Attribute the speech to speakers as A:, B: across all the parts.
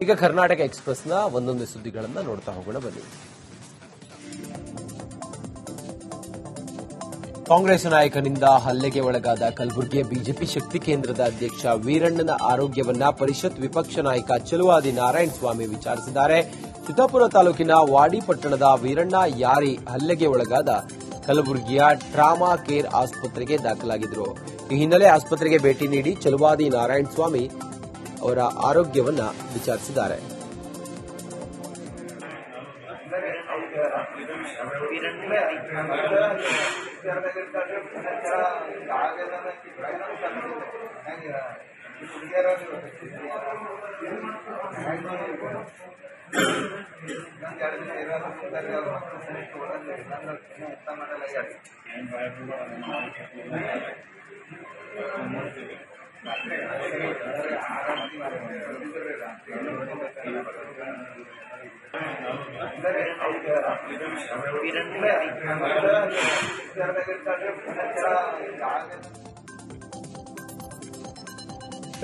A: ಈಗ ಕರ್ನಾಟಕ ಎಕ್ಸ್ಪ್ರೆಸ್ನ ಒಂದೊಂದು ಸುದ್ದಿಗಳನ್ನು ನೋಡ್ತಾ ಹೋಗೋಣ, ಬನ್ನಿ. ಕಾಂಗ್ರೆಸ್ ನಾಯಕನಿಂದ ಹಲ್ಲೆಗೆ ಒಳಗಾದ ಕಲಬುರಗಿಯ ಬಿಜೆಪಿ ಶಕ್ತಿ ಕೇಂದ್ರದ ಅಧ್ಯಕ್ಷ ವೀರಣ್ಣನ ಆರೋಗ್ಯವನ್ನ ಪರಿಷತ್ ವಿಪಕ್ಷ ನಾಯಕ ಚಲುವಾದಿ ನಾರಾಯಣ ಸ್ವಾಮಿ ವಿಚಾರಿಸಿದ್ದಾರೆ. ಚಿತ್ತಾಪುರ ತಾಲೂಕಿನ ವಾಡಿ ಪಟ್ಟಣದ ವೀರಣ್ಣ ಯಾರಿ ಹಲ್ಲೆಗೆ ಒಳಗಾದ ಕಲಬುರಗಿಯ ಟ್ರಾಮಾ ಕೇರ್ ಆಸ್ಪತ್ರೆಗೆ ದಾಖಲಾಗಿದ್ದರು. ಈ ಹಿನ್ನೆಲೆ ಆಸ್ಪತ್ರೆಗೆ ಭೇಟಿ ನೀಡಿ ಚಲುವಾದಿ ನಾರಾಯಣ ಸ್ವಾಮಿ ಅವರ ಆರೋಗ್ಯವನ್ನ ವಿಚಾರಿಸಿದ್ದಾರೆ.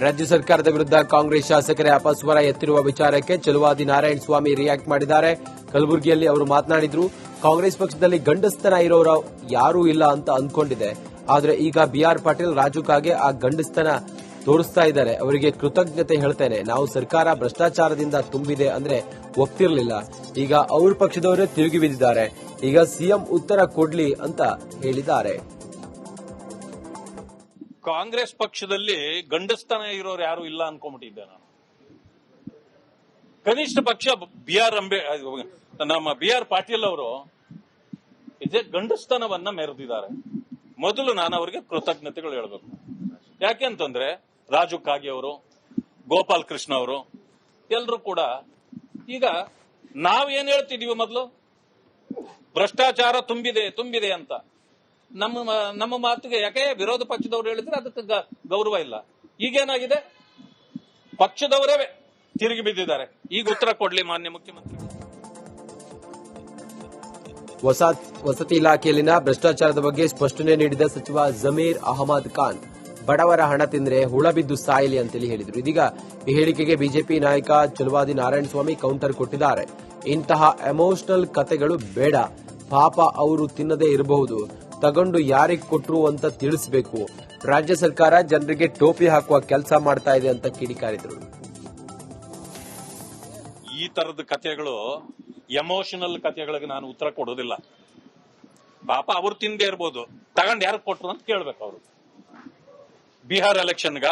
A: ರಾಜ್ಯ ಸರ್ಕಾರದ ವಿರುದ್ಧ ಕಾಂಗ್ರೆಸ್ ಶಾಸಕರೇ ಅಪಸ್ವರ ಎತ್ತಿರುವ ವಿಚಾರಕ್ಕೆ ಚಲುವಾದಿ ನಾರಾಯಣ ಸ್ವಾಮಿ ರಿಯಾಕ್ಟ್ ಮಾಡಿದ್ದಾರೆ. ಕಲಬುರಗಿಯಲ್ಲಿ ಅವರು ಮಾತನಾಡಿದ್ರು, ಕಾಂಗ್ರೆಸ್ ಪಕ್ಷದಲ್ಲಿ ಗಂಡಸ್ತನ ಇರೋರು ಯಾರೂ ಇಲ್ಲ ಅಂತ ಅಂದ್ಕೊಂಡಿದೆ. ಆದ್ರೆ ಈಗ ಬಿ ಆರ್ ಪಾಟೀಲ್ ರಾಜು ಕಾಗೆ ಆ ಗಂಡಸ್ತನ ತೋರಿಸ್ತಾ ಇದ್ದಾರೆ. ಅವರಿಗೆ ಕೃತಜ್ಞತೆ ಹೇಳ್ತೇನೆ. ನಾವು ಸರ್ಕಾರ ಭ್ರಷ್ಟಾಚಾರದಿಂದ ತುಂಬಿದೆ ಅಂದ್ರೆ ಒಪ್ತಿರ್ಲಿಲ್ಲ. ಈಗ ಅವ್ರ ಪಕ್ಷದವರೇ ತಿರುಗಿ ಬಿದ್ದಿದ್ದಾರೆ. ಈಗ ಸಿಎಂ ಉತ್ತರ ಕೊಡ್ಲಿ ಅಂತ ಹೇಳಿದ್ದಾರೆ.
B: ಕಾಂಗ್ರೆಸ್ ಪಕ್ಷದಲ್ಲಿ ಗಂಡಸ್ತನ ಇರೋರು ಯಾರು ಇಲ್ಲ ಅನ್ಕೊಂಡ್ಬಿಟ್ಟಿದ್ದೆ ನಾನು. ಕನಿಷ್ಠ ಪಕ್ಷ ಬಿ ಆರ್ ನಮ್ಮ ಬಿ ಆರ್ ಪಾಟೀಲ್ ಅವರು, ಇದೇ ಗಂಡಸ್ತನವನ್ನ ಮೆರೆದಿದ್ದಾರೆ. ಮೊದಲು ನಾನು ಅವರಿಗೆ ಕೃತಜ್ಞತೆಗಳು ಹೇಳಬೇಕು. ಯಾಕೆಂತಂದ್ರೆ ರಾಜು ಕಾಗೆ ಅವರು, ಗೋಪಾಲ್ ಕೃಷ್ಣ ಅವರು ಎಲ್ಲರೂ ಕೂಡ ಈಗ ನಾವೇನ್ ಹೇಳ್ತಿದೀವಿ ಮೊದಲು? ಭ್ರಷ್ಟಾಚಾರ ತುಂಬಿದೆ ತುಂಬಿದೆ ಅಂತ. ನಮ್ಮ ನಮ್ಮ ಮಾತಿಗೆ ಯಾಕೆ ವಿರೋಧ ಪಕ್ಷದವರು ಹೇಳಿದ್ರೆ ಅದಕ್ಕೆ ಗೌರವ ಇಲ್ಲ. ಈಗೇನಾಗಿದೆ? ಪಕ್ಷದವರೇ ತಿರುಗಿ ಬಿದ್ದಿದ್ದಾರೆ. ಈಗ ಉತ್ತರ ಕೊಡ್ಲಿ ಮಾನ್ಯ ಮುಖ್ಯಮಂತ್ರಿ.
A: ವಸತಿ ಇಲಾಖೆಯಲ್ಲಿನ ಭ್ರಷ್ಟಾಚಾರದ ಬಗ್ಗೆ ಸ್ಪಷ್ಟನೆ ನೀಡಿದ ಸಚಿವ ಜಮೀರ್ ಅಹಮದ್ ಖಾನ್, ಬಡವರ ಹಣ ತಿಂದ್ರೆ ಹುಳ ಬಿದ್ದು ಸಾಯಲಿ ಅಂತೇಳಿ ಹೇಳಿದರು. ಇದೀಗ ಈ ಹೇಳಿಕೆಗೆ ಬಿಜೆಪಿ ನಾಯಕ ಚಲುವಾದಿ ನಾರಾಯಣಸ್ವಾಮಿ ಕೌಂಟರ್ ಕೊಟ್ಟಿದ್ದಾರೆ. ಇಂತಹ ಎಮೋಷನಲ್ ಕತೆಗಳು ಬೇಡ. ಪಾಪ ಅವರು ತಿನ್ನದೇ ಇರಬಹುದು. ತಗೊಂಡು ಯಾರಿಗೆ ಕೊಟ್ರು ಅಂತ ತಿಳಿಸಬೇಕು. ರಾಜ್ಯ ಸರ್ಕಾರ ಜನರಿಗೆ ಟೋಪಿ ಹಾಕುವ ಕೆಲಸ ಮಾಡ್ತಾ ಇದೆ ಅಂತ ಕಿಡಿಕಾರಿದರು.
B: ಈ ತರದ ಕಥೆಗಳು ಎಮೋಷನಲ್ ಕಥೆಗಳಿಗೆ ನಾನು ಉತ್ತರ ಕೊಡೋದಿಲ್ಲ ಪಾಪ ಅವ್ರು ತಿಂದೇ ಇರ್ಬೋದು. ತಗೊಂಡ್ ಯಾರು ಕೊಟ್ರು ಅಂತ ಕೇಳ್ಬೇಕು ಅವರು. ಬಿಹಾರ್ ಎಲೆಕ್ಷನ್ಗ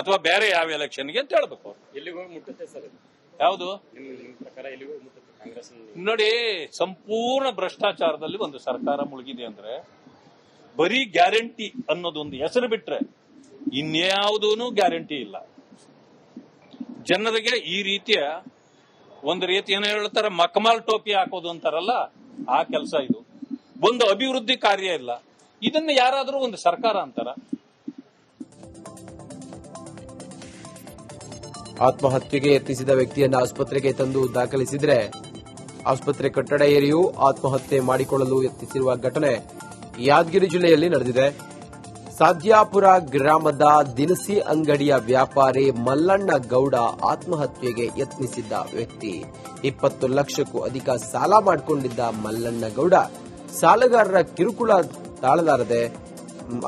B: ಅಥವಾ ಬೇರೆ ಯಾವ ಎಲೆಕ್ಷನ್ಗೆ ಅಂತ ಹೇಳ್ಬೇಕು ಅವ್ರು.
C: ಎಲ್ಲಿಗೂ ಮುಟ್ಟುತ್ತೆ ಸರ್
B: ಯಾವುದು? ನೋಡಿ ಸಂಪೂರ್ಣ ಭ್ರಷ್ಟಾಚಾರದಲ್ಲಿ ಒಂದು ಸರ್ಕಾರ ಮುಳುಗಿದೆ ಅಂದ್ರೆ ಬರೀ ಗ್ಯಾರಂಟಿ ಅನ್ನೋದೊಂದು ಹೆಸರು ಬಿಟ್ರೆ ಇನ್ಯಾವುದೂ ಗ್ಯಾರಂಟಿ ಇಲ್ಲ. ಜನರಿಗೆ ಈ ರೀತಿಯ ಒಂದು ರೀತಿ ಏನೋ ಹೇಳ್ತಾರೆ, ಮಕಮಾಲ್ ಟೋಪಿ ಹಾಕೋದು ಅಂತಾರಲ್ಲ, ಆ ಕೆಲಸ ಇದು. ಒಂದು ಅಭಿವೃದ್ಧಿ ಕಾರ್ಯ ಇಲ್ಲ. ಇದನ್ನ ಯಾರಾದರೂ ಒಂದು ಸರ್ಕಾರ ಅಂತಾರ.
A: ಆತ್ಮಹತ್ಯೆಗೆ ಯತ್ನಿಸಿದ ವ್ಯಕ್ತಿಯನ್ನ ಆಸ್ಪತ್ರೆಗೆ ತಂದು ದಾಖಲಿಸಿದ್ರೆ, ಆಸ್ಪತ್ರೆ ಕಟ್ಟಡ ಏರಿಯೂ ಆತ್ಮಹತ್ಯೆ ಮಾಡಿಕೊಳ್ಳಲು ಯತ್ನಿಸಿರುವ ಘಟನೆ ಯಾದಗಿರಿ ಜಿಲ್ಲೆಯಲ್ಲಿ ನಡೆದಿದೆ. ಸಾದ್ಯಾಪುರ ಗ್ರಾಮದ ದಿನಸಿ ಅಂಗಡಿಯ ವ್ಯಾಪಾರಿ ಮಲ್ಲಣ್ಣ ಗೌಡ ಆತ್ಮಹತ್ಯೆಗೆ ಯತ್ನಿಸಿದ್ದ ವ್ಯಕ್ತಿ. ಇಪ್ಪತ್ತು ಲಕ್ಷಕ್ಕೂ ಅಧಿಕ ಸಾಲ ಮಾಡಿಕೊಂಡಿದ್ದ ಮಲ್ಲಣ್ಣ ಗೌಡ ಸಾಲಗಾರರ ಕಿರುಕುಳ ತಾಳಲಾರದೆ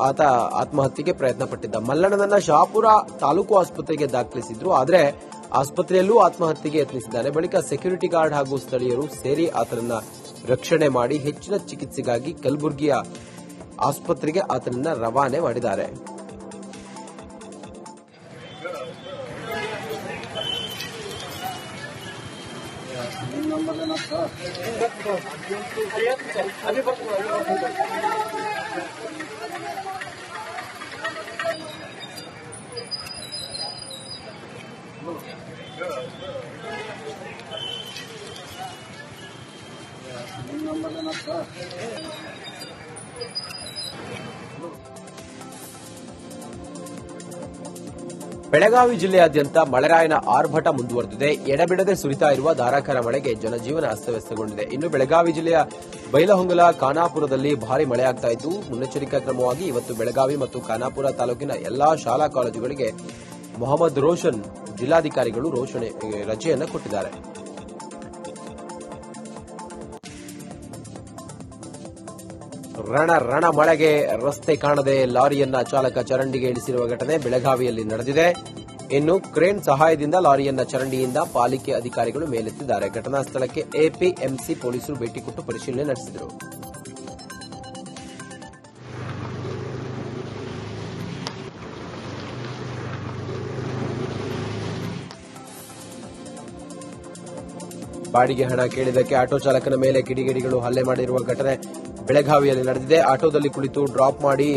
A: ಆತ ಆತ್ಮಹತ್ಯೆಗೆ ಪ್ರಯತ್ನ ಪಟ್ಟಿದ್ದ ಮಲ್ಲಣ್ಣನನ್ನ ಶಾಪುರ ತಾಲೂಕು ಆಸ್ಪತ್ರೆಗೆ ದಾಖಲಿಸಿದ್ರು. ಆದರೆ ಆಸ್ಪತ್ರೆಯಲ್ಲೂ ಆತ್ಮಹತ್ಯೆಗೆ ಯತ್ನಿಸಿದ್ದಾನೆ. ಬಳಿಕ ಸೆಕ್ಯೂರಿಟಿ ಗಾರ್ಡ್ ಹಾಗೂ ಸ್ಥಳೀಯರು ಸೇರಿ ಆತನನ್ನ ರಕ್ಷಣೆ ಮಾಡಿ ಹೆಚ್ಚಿನ ಚಿಕಿತ್ಸೆಗಾಗಿ ಕಲಬುರಗಿಯ ಆಸ್ಪತ್ರೆಗೆ ಆತನನ್ನ ರವಾನೆ ಮಾಡಿದ್ದಾರೆ. ಬೆಳಗಾವಿ ಜಿಲ್ಲೆಯಾದ್ಯಂತ ಮಳೆರಾಯನ ಆರ್ಭಟ ಮುಂದುವರೆದಿದೆ. ಎಡಬಿಡದೆ ಸುರಿತಾ ಇರುವ ಧಾರಾಕಾರ ಮಳೆಗೆ ಜನಜೀವನ ಅಸ್ತವ್ಯಸ್ತಗೊಂಡಿದೆ. ಇನ್ನು ಬೆಳಗಾವಿ ಜಿಲ್ಲೆಯ ಬೈಲಹೊಂಗಲ, ಖಾನಾಪುರದಲ್ಲಿ ಭಾರಿ ಮಳೆಯಾಗ್ತಾ ಇದ್ದು, ಮುನ್ನೆಚ್ಚರಿಕಾ ಕ್ರಮವಾಗಿ ಇವತ್ತು ಬೆಳಗಾವಿ ಮತ್ತು ಖಾನಾಪುರ ತಾಲೂಕಿನ ಎಲ್ಲಾ ಶಾಲಾ ಕಾಲೇಜುಗಳಿಗೆ ಮೊಹಮ್ಮದ್ ರೋಷನ್ ಜಿಲ್ಲಾಧಿಕಾರಿಗಳು ರೋಷಣೆ, ರಜೆಯನ್ನು ಕೊಟ್ಟಿದ್ದಾರೆ. ರಣ ರಣ ಮಳೆಗೆ ರಸ್ತೆ ಕಾಣದೆ ಲಾರಿಯನ್ನ ಚಾಲಕ ಚರಂಡಿಗೆ ಇಳಿಸಿರುವ ಘಟನೆ ಬೆಳಗಾವಿಯಲ್ಲಿ ನಡೆದಿದೆ. ಇನ್ನು ಕ್ರೇನ್ ಸಹಾಯದಿಂದ ಲಾರಿಯನ್ನ ಚರಂಡಿಯಿಂದ ಪಾಲಿಕೆ ಅಧಿಕಾರಿಗಳು ಮೇಲೆತ್ತಿದ್ದಾರೆ. ಘಟನಾ ಸ್ಥಳಕ್ಕೆ ಎಪಿಎಂಸಿ ಪೊಲೀಸರು ಭೇಟಿ ಕೊಟ್ಟು ಪರಿಶೀಲನೆ ನಡೆಸಿದರು. ಬಾಡಿಗೆ ಹಣ ಕೇಳಿದಕ್ಕೆ ಆಟೋ ಚಾಲಕನ ಮೇಲೆ ಕಿಡಿಗೇಡಿಗಳು ಹಲ್ಲೆ ಮಾಡಿರುವ ಘಟನೆ ಬೆಳಗಾವಿಯಲ್ಲಿ ನಡೆದಿದೆ. ಆಟೋದಲ್ಲಿ ಕುಳಿತು ಡ್ರಾಪ್ ಮಾಡಿ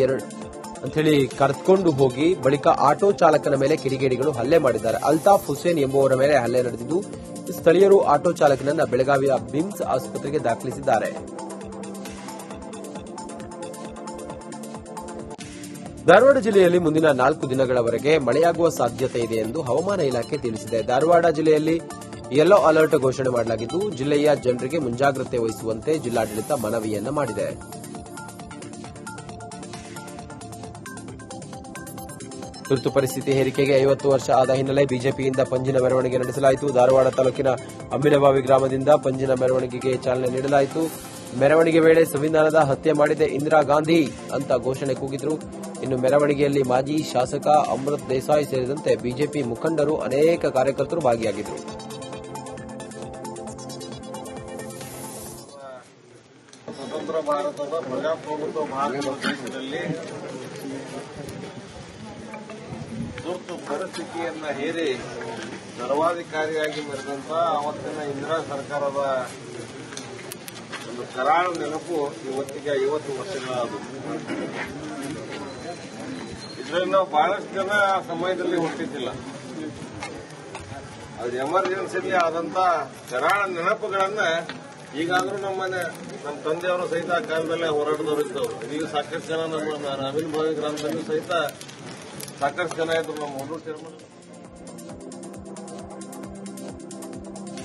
A: ಅಂತ ಹೇಳಿ ಕರೆದುಕೊಂಡು ಹೋಗಿ ಬಳಿಕ ಆಟೋ ಚಾಲಕನ ಮೇಲೆ ಕಿಡಿಗೇಡಿಗಳು ಹಲ್ಲೆ ಮಾಡಿದ್ದಾರೆ. ಅಲ್ತಾಫ್ ಹುಸೇನ್ ಎಂಬುವರ ಮೇಲೆ ಹಲ್ಲೆ ನಡೆದಿದ್ದು, ಸ್ಥಳೀಯರು ಆಟೋ ಚಾಲಕನನ್ನ ಬೆಳಗಾವಿಯ ಬಿಮ್ಸ್ ಆಸ್ಪತ್ರೆಗೆ ದಾಖಲಿಸಿದ್ದಾರೆ. ಧಾರವಾಡ ಜಿಲ್ಲೆಯಲ್ಲಿ ಮುಂದಿನ ನಾಲ್ಕು ದಿನಗಳವರೆಗೆ ಮಳೆಯಾಗುವ ಸಾಧ್ಯತೆ ಇದೆ ಎಂದು ಹವಾಮಾನ ಇಲಾಖೆ ತಿಳಿಸಿದೆ. ಧಾರವಾಡ ಜಿಲ್ಲೆಯಲ್ಲಿ ಯೆಲ್ಲೋ ಅಲರ್ಟ್ ಘೋಷಣೆ ಮಾಡಲಾಗಿದ್ದು, ಜಿಲ್ಲೆಯ ಜನರಿಗೆ ಮುಂಜಾಗ್ರತೆ ವಹಿಸುವಂತೆ ಜಿಲ್ಲಾಡಳಿತ ಮನವಿಯನ್ನ ಮಾಡಿದೆ. ತುರ್ತು ಪರಿಸ್ಥಿತಿ ಹೇರಿಕೆಗೆ ಐವತ್ತು ವರ್ಷ ಆದ ಹಿನ್ನೆಲೆ ಬಿಜೆಪಿಯಿಂದ ಪಂಜಿನ ಮೆರವಣಿಗೆ ನಡೆಸಲಾಯಿತು. ಧಾರವಾಡ ತಾಲೂಕಿನ ಅಂಬಿನಬಾವಿ ಗ್ರಾಮದಿಂದ ಪಂಜಿನ ಮೆರವಣಿಗೆಗೆ ಚಾಲನೆ ನೀಡಲಾಯಿತು. ಮೆರವಣಿಗೆ ವೇಳೆ ಸಂವಿಧಾನದ ಹತ್ಯೆ ಮಾಡಿದೆ ಇಂದಿರಾ ಗಾಂಧಿ ಅಂತ ಘೋಷಣೆ ಕೂಗಿದ್ರು. ಇನ್ನು ಮೆರವಣಿಗೆಯಲ್ಲಿ ಮಾಜಿ ಶಾಸಕ ಅಮೃತ್ ದೇಸಾಯಿ ಸೇರಿದಂತೆ ಬಿಜೆಪಿ ಮುಖಂಡರು ಅನೇಕ ಕಾರ್ಯಕರ್ತರು ಭಾಗಿಯಾಗಿದ್ದರು
D: ಭಾರತದ ಪ್ರಜಾಪ್ರಭುತ್ವ ಭಾರತ ದೇಶದಲ್ಲಿ ತುರ್ತು ಪರಿಸ್ಥಿತಿಯನ್ನ ಹೇರಿ ಸರ್ವಾಧಿಕಾರಿಯಾಗಿ ಮೆರೆದಂತ ಅವತ್ತಿನ ಇಂದಿರಾ ಸರ್ಕಾರದ ಒಂದು ಕರಾಳ ನೆನಪು ಇವತ್ತಿಗೆ ಐವತ್ತು ವರ್ಷಗಳಾದವು. ಇದರಲ್ಲಿ ಬಹಳಷ್ಟು ಜನ ಆ ಸಮಯದಲ್ಲಿ ಹುಟ್ಟಿದ್ದಿಲ್ಲ. ಅದು ಎಮರ್ಜೆನ್ಸಿಯಲ್ಲಿ ಆದಂತ ಕರಾಳ ನೆನಪುಗಳನ್ನ ಈಗಾದ್ರೂ ನಮ್ಮನೆ ನಮ್ಮ ತಂದೆಯವರು ಸಹಿತ ಆ ಕಾಲದಲ್ಲೇ ಹೋರಾಟದವರು ಇದ್ದವರು. ಈಗ ಸಾಕಷ್ಟು ಜನ ನಮ್ಮ ನವೀನ್ ಭಾವಿ ಗ್ರಾಮದಲ್ಲೂ ಸಹಿತ ಸಾಕಷ್ಟು ಜನ ಇದ್ರು ನಮ್ಮ ಮೂರು ಸೇರ್ಕೊಂಡು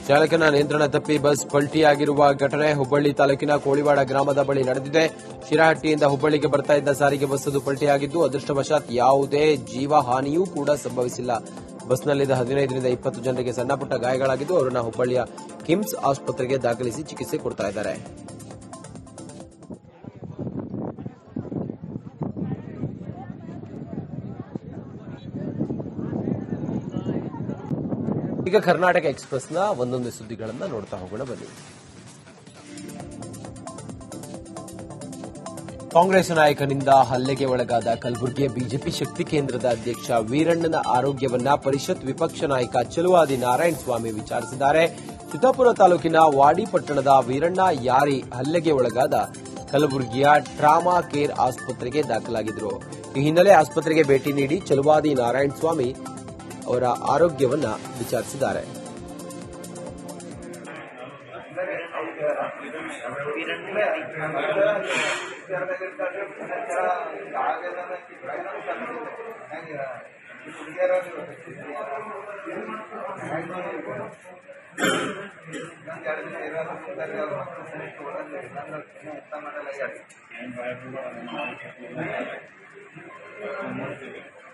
A: ಚಾಲಕನ ನಿಯಂತ್ರಣ ತಪ್ಪಿ ಬಸ್ ಪಲ್ಟಿಯಾಗಿರುವ ಘಟನೆ ಹುಬ್ಬಳ್ಳಿ ತಾಲೂಕಿನ ಕೋಳಿವಾಡ ಗ್ರಾಮದ ಬಳಿ ನಡೆದಿದೆ. ಶಿರಹಟ್ಟಿಯಿಂದ ಹುಬ್ಬಳ್ಳಿಗೆ ಬರ್ತಾ ಇದ್ದ ಸಾರಿಗೆ ಬಸ್ಸದು ಪಲ್ಟಿಯಾಗಿದ್ದು, ಅದೃಷ್ಟವಶಾತ್ ಯಾವುದೇ ಜೀವ ಹಾನಿಯೂ ಕೂಡ ಸಂಭವಿಸಿಲ್ಲ. ಬಸ್ನಲ್ಲಿದ್ದ ಹದಿನೈದರಿಂದ ಇಪ್ಪತ್ತು ಜನರಿಗೆ ಸಣ್ಣಪುಟ್ಟ ಗಾಯಗಳಾಗಿದ್ದು, ಅವರನ್ನು ಹುಬ್ಬಳ್ಳಿಯ ಕಿಮ್ಸ್ ಆಸ್ಪತ್ರೆಗೆ ದಾಖಲಿಸಿ ಚಿಕಿತ್ಸೆ ಕೊಡ್ತಾ ಇದ್ದಾರೆ. ಈಗ ಕರ್ನಾಟಕ ಎಕ್ಸ್ಪ್ರೆಸ್ನ ಒಂದೊಂದು ಸುದ್ದಿಗಳನ್ನ ನೋಡ್ತಾ ಹೋಗೋಣ, ಬನ್ನಿ. ಕಾಂಗ್ರೆಸ್ ನಾಯಕನಿಂದ ಹಲ್ಲೆಗೆ ಒಳಗಾದ ಕಲಬುರಗಿಯ ಬಿಜೆಪಿ ಶಕ್ತಿ ಕೇಂದ್ರದ ಅಧ್ಯಕ್ಷ ವೀರಣ್ಣನ ಆರೋಗ್ಯವನ್ನ ಪರಿಷತ್ ವಿಪಕ್ಷ ನಾಯಕ ಚಲುವಾದಿ ನಾರಾಯಣ ಸ್ವಾಮಿ ವಿಚಾರಿಸಿದ್ದಾರೆ. ಚಿತ್ತಾಪುರ ತಾಲೂಕಿನ ವಾಡಿ ಪಟ್ಟಣದ ವೀರಣ್ಣ ಯಾರಿ ಹಲ್ಲೆಗೆ ಒಳಗಾದ ಕಲಬುರಗಿಯ ಟ್ರಾಮಾ ಕೇರ್ ಆಸ್ಪತ್ರೆಗೆ ದಾಖಲಾಗಿದ್ರು ಈ ಹಿನ್ನೆಲೆ ಆಸ್ಪತ್ರೆಗೆ ಭೇಟಿ ನೀಡಿ ಚಲುವಾದಿ ನಾರಾಯಣ ಸ್ವಾಮಿ ಅವರ ಆರೋಗ್ಯವನ್ನ ವಿಚಾರಿಸಿದ್ದಾರೆ.
D: ಹೆಂಗ್